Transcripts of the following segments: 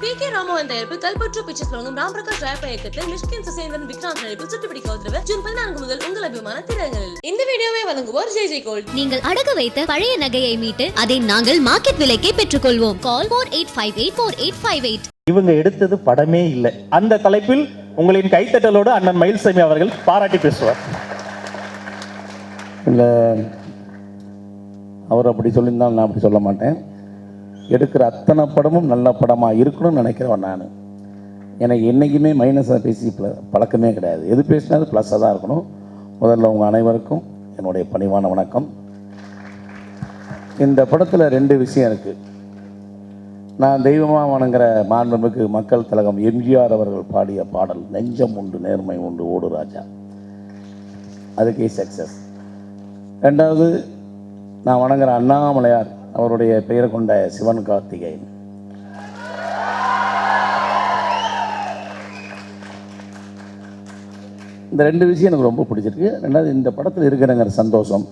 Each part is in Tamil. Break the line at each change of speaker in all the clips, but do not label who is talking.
பி கே ராமோகன் தயாரிப்பு கல்பற்று பிக்சர்ஸ் வழங்கும் ராம் பிரகாஷ் ராயப்ப இயக்கத்தில் மிஷ்கின் சுசேந்திரன் விக்ராந்த் நடிப்பில் சுட்டுப்பிடிக்க உத்தரவு ஜூன் பதினான்கு முதல் உங்கள் அபிமான திரையரங்களில் இந்த வீடியோவை வழங்குவோர் ஜெய் ஜெய் கோல்ட்.
நீங்கள் அடகு வைத்த பழைய நகையை மீட்டு அதை நாங்கள் மார்க்கெட் விலைக்கே பெற்றுக்கொள்வோம். Call four eight five eight four eight five eight.
இவங்க எடுத்தது படமே இல்லை. அந்த தலைப்பில் உங்களின் கைத்தட்டலோடு அண்ணன் மயில்சாமி அவர்கள் பாராட்டி பேசுவார்.
இல்லை. அவர் அப்படி சொல்லியிருந்தாலும் நான் அப்படி சொல்ல மாட்டேன். எடுக்கிற அத்தனை படமும் நல்ல படமாக இருக்கணும்னு நினைக்கிறவன் நான். எனக்கு என்றைக்குமே மைனஸாக பேசி பழக்கமே கிடையாது. எது பேசினாலும் ப்ளஸ்ஸாக தான் இருக்கணும். முதல்ல உங்கள் அனைவருக்கும் என்னுடைய பணிவான வணக்கம். இந்த படத்தில் ரெண்டு விஷயம் இருக்குது நான் தெய்வமாக வணங்குற மாண்புமிகு மக்கள் தலகம் எம்ஜிஆர் அவர்கள் பாடிய பாடல் நெஞ்சம் உண்டு நேர்மை உண்டு ஓடு ராஜா. அதுக்கே சக்ஸஸ் ரெண்டாவது நான் வணங்குற அண்ணாமலையார் அவருடைய பெயர் கொண்ட சிவன் கார்த்திகேயன் இந்த ரெண்டு விஷயம் எனக்கு ரொம்ப பிடிச்சிருக்கு. ரெண்டாவது இந்த படத்தில் இருக்கிறங்கிற சந்தோஷம்.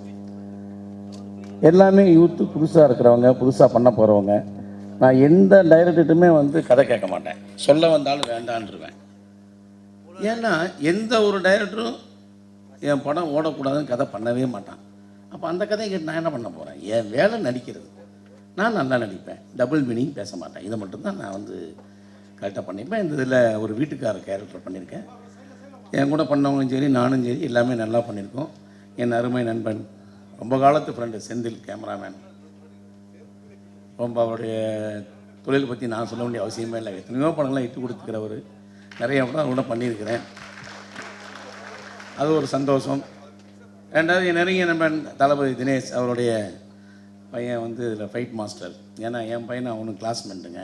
எல்லாமே யூத்து புதுசாக இருக்கிறவங்க புதுசாக பண்ண போகிறவங்க நான் எந்த டைரக்டர்ட்டுமே வந்து கதை கேட்க மாட்டேன். சொல்ல வந்தாலும் வேண்டான்ருவேன் ஏன்னா எந்த ஒரு டைரக்டரும் என் படம் ஓடக்கூடாதுன்னு கதை பண்ணவே மாட்டான். அப்போ அந்த கதையை கேட்டு நான் என்ன பண்ண போகிறேன் என் வேலை நடிக்கிறது. நான் நல்லா நடிப்பேன். டபுள் மீனிங் பேச மாட்டேன். இதை மட்டும்தான் நான் வந்து கரெக்டாக பண்ணிப்பேன் இந்த இதில் ஒரு வீட்டுக்கார கேரக்டர் பண்ணியிருக்கேன். என் கூட பண்ணவங்களும் சரி நானும் சரி எல்லாமே நல்லா பண்ணியிருக்கோம். என் அருமை நண்பன் ரொம்ப காலத்து ஃப்ரெண்டு செந்தில் கேமராமேன் ரொம்ப அவருடைய தொழில் பற்றி நான் சொல்ல வேண்டிய அவசியமே இல்லை. எத்தனையோ படங்கள்லாம் இட்டு கொடுத்துக்கிறவர். நிறைய படம் கூட பண்ணியிருக்கிறேன். அது ஒரு சந்தோஷம். ரெண்டாவது என் நெருங்கிய நண்பன் தளபதி தினேஷ் அவருடைய பையன் வந்து இதில் ஃபைட் மாஸ்டர் ஏன்னா என் பையன் அவனுக்கு கிளாஸ்மெண்ட்டுங்க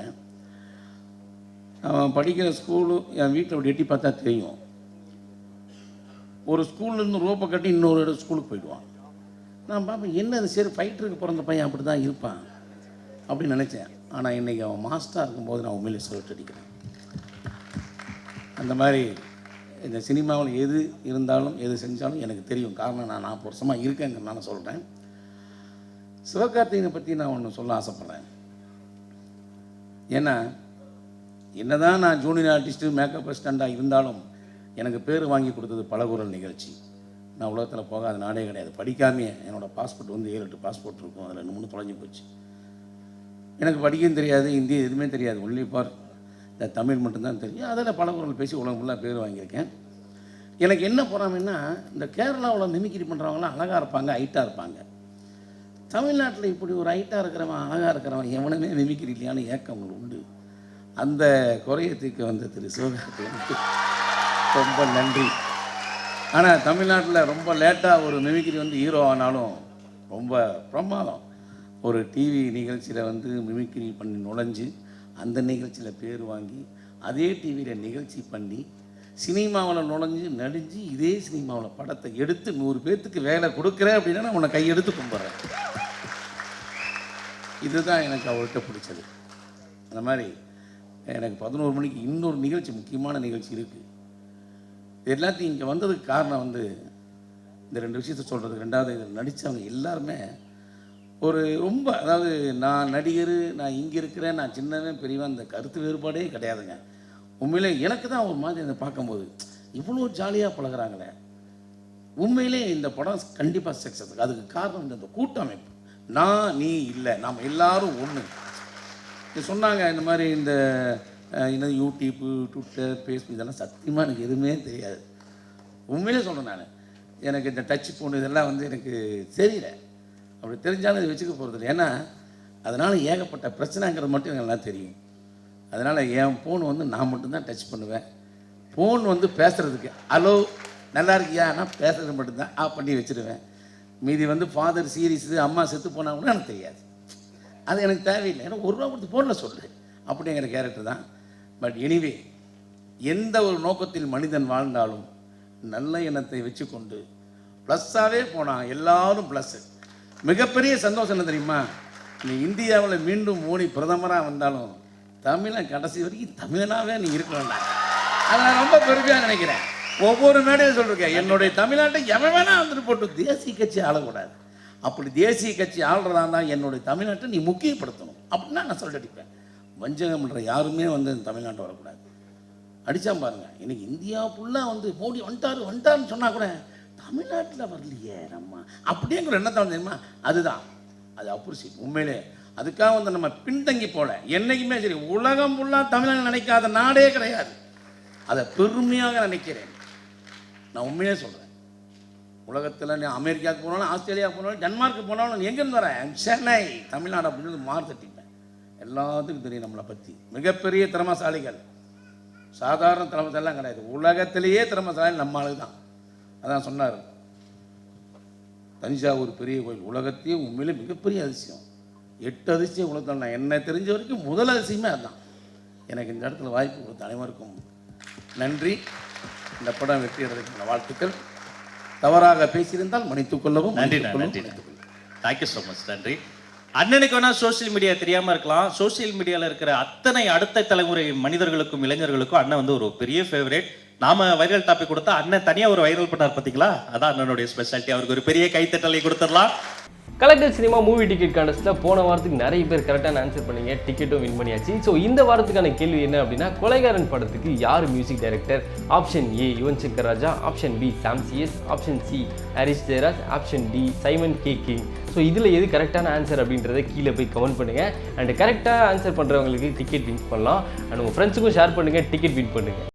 அவன் படிக்கிற ஸ்கூலு என் வீட்டில் அப்படி எட்டி பார்த்தா தெரியும். ஒரு ஸ்கூல்லேருந்து ரோப்பை கட்டி இன்னொரு இடம் ஸ்கூலுக்கு போயிடுவான். நான் பார்ப்பேன் என்ன சரி ஃபைட்டருக்கு பிறந்த பையன் அப்படி தான் இருப்பான். அப்படின்னு நினச்சேன். ஆனால் இன்றைக்கி அவன் மாஸ்டராக இருக்கும்போது நான் உண்மையிலே சொல்லிட்டு அடிக்கிறேன். அந்த மாதிரி இந்த சினிமாவில் எது இருந்தாலும் எது செஞ்சாலும் எனக்கு தெரியும். காரணம் நான் நாற்பது வருஷமாக இருக்கேங்கிறனால சொல்கிறேன் சிவகார்த்திகனை பற்றி நான் ஒன்று சொல்ல ஆசைப்பட்றேன். ஏன்னா என்னதான் நான் ஜூனியர் ஆர்டிஸ்ட்டு மேக்கப் அசிஸ்டண்ட்டாக இருந்தாலும் எனக்கு பேர் வாங்கி கொடுத்தது பலகுரல் நிகழ்ச்சி. நான் உலகத்தில் போகாத நாடே கிடையாது. படிக்காமையே என்னோடய பாஸ்போர்ட் வந்து ஏழு எட்டு பாஸ்போர்ட் இருக்கும். அதில் ரெண்டு மூணு தொலைஞ்சி போச்சு. எனக்கு படிக்கவும் தெரியாது ஹிந்தி எதுவுமே தெரியாது. ஒன்லி ஃபார் இந்த தமிழ் மட்டும்தான் தெரியும். அதில் பலகுரல் பேசி உலகம் ஃபுல்லாக பேர் வாங்கியிருக்கேன். எனக்கு என்ன பொறாமைன்னா இந்த கேரளாவில் மிமிக்ரி பண்ணுறவங்களாம் அழகாக இருப்பாங்க ஹைட்டாக இருப்பாங்க. தமிழ்நாட்டில் இப்படி ஒரு ஹைட்டாக இருக்கிறவன் அழகாக இருக்கிறவன் எவனுமே மிமிக்கிரி இல்லையான்னு ஏக்கம் உண்டு. அந்த குறையத்துக்கு வந்த திரு சிவகார்த்திகனுக்கு ரொம்ப நன்றி. ஆனால் தமிழ்நாட்டில் ரொம்ப லேட்டாக ஒரு மிமிக்ரி வந்து ஹீரோ ஆனாலும் ரொம்ப பிரமாதம். ஒரு டிவி நிகழ்ச்சியில் வந்து மிமிக்ரி பண்ணி நுழைஞ்சு அந்த நிகழ்ச்சியில் பேர் வாங்கி அதே டிவியில் நிகழ்ச்சி பண்ணி சினிமாவில் நுழைஞ்சு நடிஞ்சு இதே சினிமாவில் படத்தை எடுத்து நூறு பேர்த்துக்கு வேலை கொடுக்குறேன் அப்படின்னா நான் உன்னை கையெடுத்து கும்பிட்றேன். இதுதான் எனக்கு அவர்கிட்ட பிடிச்சது. அந்த மாதிரி எனக்கு பதினோரு மணிக்கு இன்னொரு நிகழ்ச்சி முக்கியமான நிகழ்ச்சி இருக்குது இது எல்லாத்தையும் இங்கே வந்ததுக்கு காரணம் வந்து இந்த ரெண்டு விஷயத்த சொல்கிறது ரெண்டாவது இதில் நடித்தவங்க எல்லாருமே ஒரு ரொம்ப அதாவது நான் நடிகர் நான் இங்கே இருக்கிறேன் நான் சின்னவன் பெரியவன் அந்த கருத்து வேறுபாடே கிடையாதுங்க. உண்மையிலே எனக்கு தான் ஒரு மாதிரி அதை பார்க்கும்போது இவ்வளோ ஜாலியாக பழகுறாங்களே. உண்மையிலே இந்த படம் கண்டிப்பாக சக்ஸஸ் அதுக்கு காரணம் இந்த- இந்த கூட்டமைப்பு. நான் நீ இல்லை. நாம் எல்லாரும் ஒன்று சொன்னாங்க இந்த மாதிரி இந்த என்ன யூடியூப்பு ட்விட்டர் ஃபேஸ்புக் இதெல்லாம் சத்தியமாக எனக்கு எதுவுமே தெரியாது. உண்மையிலே சொல்கிறேன் நான். எனக்கு இந்த டச் ஃபோன் இதெல்லாம் வந்து எனக்கு தெரியல. அப்படி தெரிஞ்சாலும் இது வச்சுக்க போகிறது இல்லை. ஏன்னா அதனால் ஏகப்பட்ட பிரச்சனைங்கிறது மட்டும் எனக்கு நல்லா தெரியும். அதனால் என் ஃபோன் வந்து நான் மட்டும்தான் டச் பண்ணுவேன். ஃபோன் வந்து பேசுகிறதுக்கு ஹலோ நல்லா இருக்கியா? நான் பேசுகிறது மட்டும்தான் ஆஃப் பண்ணி வச்சுருவேன். மீதி வந்து ஃபாதர் சீரியஸ் அம்மா செத்து போனா கூட எனக்கு தெரியாது. அது எனக்கு தேவையில்லை. ஏன்னா ஒரு ரூபா கொடுத்து போடல சொல்லு. அப்படிங்கிற கேரக்டர் தான். பட் எனிவே எந்த ஒரு நோக்கத்தில் மனிதன் வாழ்ந்தாலும் நல்ல எண்ணத்தை வச்சுக்கொண்டு ப்ளஸ்ஸாகவே போனான். எல்லாரும் ப்ளஸ்ஸு மிகப்பெரிய சந்தோஷம் என்ன தெரியுமா? நீ இந்தியாவில் மீண்டும் மோடி பிரதமராக வந்தாலும் தமிழன் கடைசி வரைக்கும் தமிழனாகவே நீ இருக்கணும்டா அதை நான் ரொம்ப பெருமையாக நினைக்கிறேன். ஒவ்வொரு மேடையும் சொல்லிருக்கேன் என்னுடைய தமிழ்நாட்டை எவன் வேணா வந்துட்டு போட்டு தேசிய கட்சி ஆளக்கூடாது. அப்படி தேசிய கட்சி ஆள்றதா இருந்தால் என்னுடைய தமிழ்நாட்டை நீ முக்கியப்படுத்தணும். அப்படின்னா நான் சொல்லிட்டு அடிப்பேன். வஞ்சகம் பண்ணுற யாருமே வந்து தமிழ்நாட்டை வரக்கூடாது. அடித்தா பாருங்க இன்னைக்கு இந்தியா ஃபுல்லாக வந்து மோடி வந்துட்டாரு வந்துட்டாருன்னு சொன்னால் கூட தமிழ்நாட்டில் வரலையே நம்ம. அப்படிங்கிற எண்ணத்தை வந்து தெரியுமா? அதுதான். அது அப்ரிசியேட் உண்மையிலே அதுக்காக வந்து நம்ம பின்தங்கி போல. என்னைக்குமே சரி உலகம் ஃபுல்லாக தமிழன் நினைக்காத நாடே கிடையாது. அதை பெருமையாக நினைக்கிறேன். நான் உண்மையே சொல்கிறேன் உலகத்தில் நீ அமெரிக்காவுக்கு போனாலும் ஆஸ்திரேலியா போனாலும் டென்மார்க்கு போனாலும் எங்கேருந்து வரேன் சென்னை தமிழ்நாடு அப்படின்னு மாறு தட்டிப்பேன். எல்லாத்துக்கும் தெரியும் நம்மளை பற்றி மிகப்பெரிய திறமசாலிகள். சாதாரண திறமசாலாம் கிடையாது. உலகத்திலேயே திறமசாலி நம்ம ஆளு தான். அதான் சொன்னார். தஞ்சாவூர் பெரிய கோயில். உலகத்தையே உண்மையிலே மிகப்பெரிய அதிசயம். எட்டு அதிசயம் உலகத்தில் நான் என்னை தெரிஞ்ச வரைக்கும் முதல் அதிசயமே அதுதான். எனக்கு இந்த இடத்துல வாய்ப்பு கொடுத்த அனைவருக்கும் நன்றி. இந்த படம் வெற்றி அடைவதற்கான வாழ்த்துக்கள். தவறாக பேசியிருந்தால் மன்னித்துக் கொள்ளவும்
நன்றி நன்றி. தேங்க்யூ ஸோ மச் நன்றி. அண்ணனுக்கு வேணா சோஷியல் மீடியா தெரியாம இருக்கலாம். சோஷியல் மீடியால இருக்கிற அத்தனை அடுத்த தலைமுறை மனிதர்களுக்கும் இளைஞர்களுக்கும் அண்ணன் வந்து ஒரு பெரிய ஃபேவரேட் நாம வைரல் டாபிக் கொடுத்தா அண்ணன் தனியா ஒரு வைரல் பண்ணார் பாத்தீங்களா? அதான் அண்ணனுடைய ஸ்பெஷாலிட்டி அவருக்கு ஒரு பெரிய கைத்தட்டலை கொடுத்துடலாம்.
கலெக்டர் சினிமா மூவி டிக்கெட் கான்டெஸ்ட்டில் போன வாரத்துக்கு நிறைய பேர் கரெக்டான ஆன்சர் பண்ணீங்க. டிக்கெட்டும் வின் பண்ணியாச்சு. ஸோ இந்த வாரத்துக்கான கேள்வி என்ன அப்படின்னா கொலைகாரன் படத்துக்கு யார் music director option A Yuvan Shankar Raja. Option B Sam CS option C Harris Jayaraj option D Simon K King so இதில் எது கரெக்டான ஆன்சர் அப்படின்றத கீழே போய் கமெண்ட் பண்ணுங்கள் அண்ட் கரெக்டாக ஆன்சர் பண்ணுறவங்களுக்கு டிக்கெட் வின் பண்ணலாம். அண்ட் உங்கள் ஃப்ரெண்ட்ஸுக்கும் ஷேர் பண்ணுங்கள் டிக்கெட் வின் பண்ணுங்கள்